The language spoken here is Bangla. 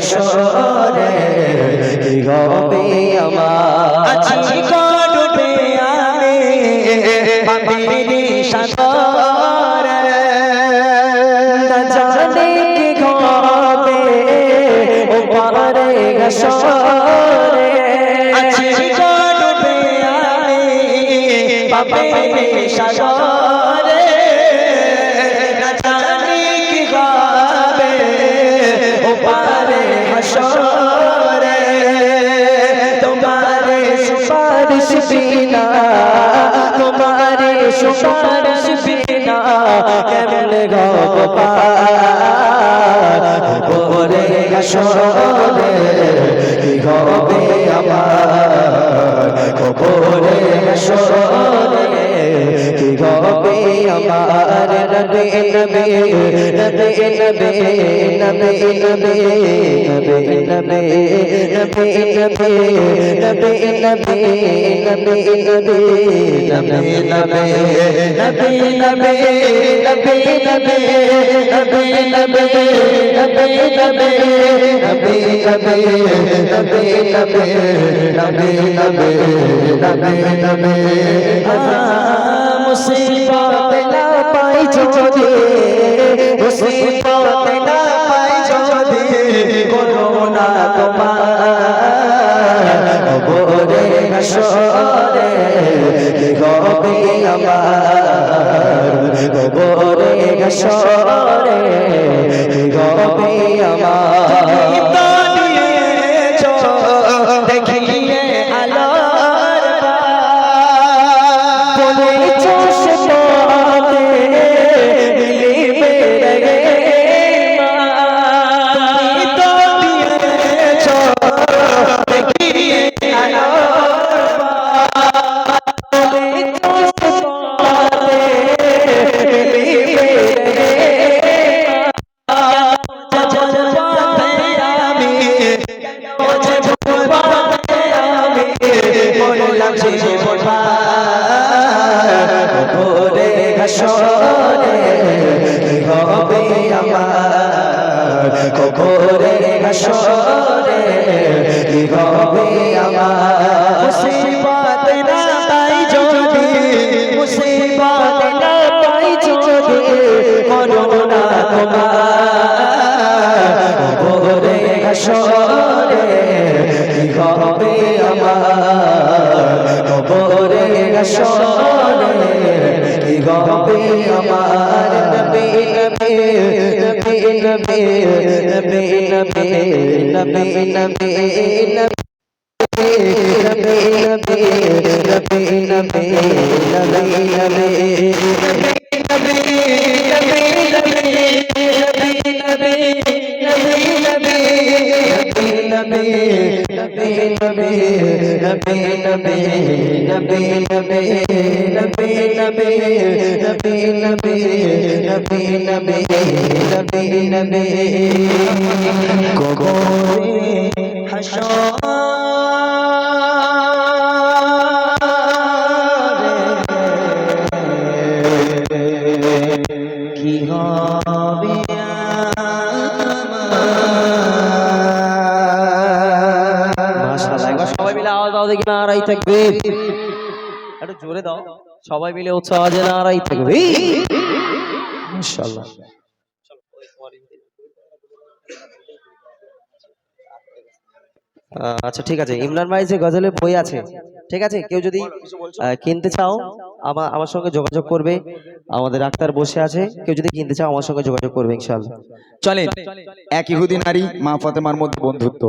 হাসরে কি হবে আমার আছি কডুবে আমি পাপিরি সাগর। জানে কি হবে ও পারে হাসরে আছি কডুবে আমি পাপিরি সাগরে। Shoro মুসিবত না পাই যদি মুসিবত না পাই যদি করোনা তোমার। কবরে হাসরে হবে আমার। কবরে হাসরে হবে আমার নবী নবী নবী নবী নবী নবী নবী কি হবে মাশাআল্লাহ একবার সবাই মিলে আওয়াজ দাও দেখি নারাই থাকবে একটু জোরে দাও সবাই মিলে উৎসাহ আজে নারাই থাকবে ইনশাআল্লাহ আহ, আচ্ছা ঠিক আছে। ইমরান ভাই যে গজলের বই আছে ঠিক আছে? কেউ যদি কিনতে চাও আমার আমার সঙ্গে যোগাযোগ করবে। আমাদের ডাক্তার বসে আছে। কেউ যদি কিনতে চাও আমার সঙ্গে যোগাযোগ করবে ইনশাআল্লাহ চলেন এক ইহুদি নারী মা ফাতেমার মধ্যে বন্ধুত্ব।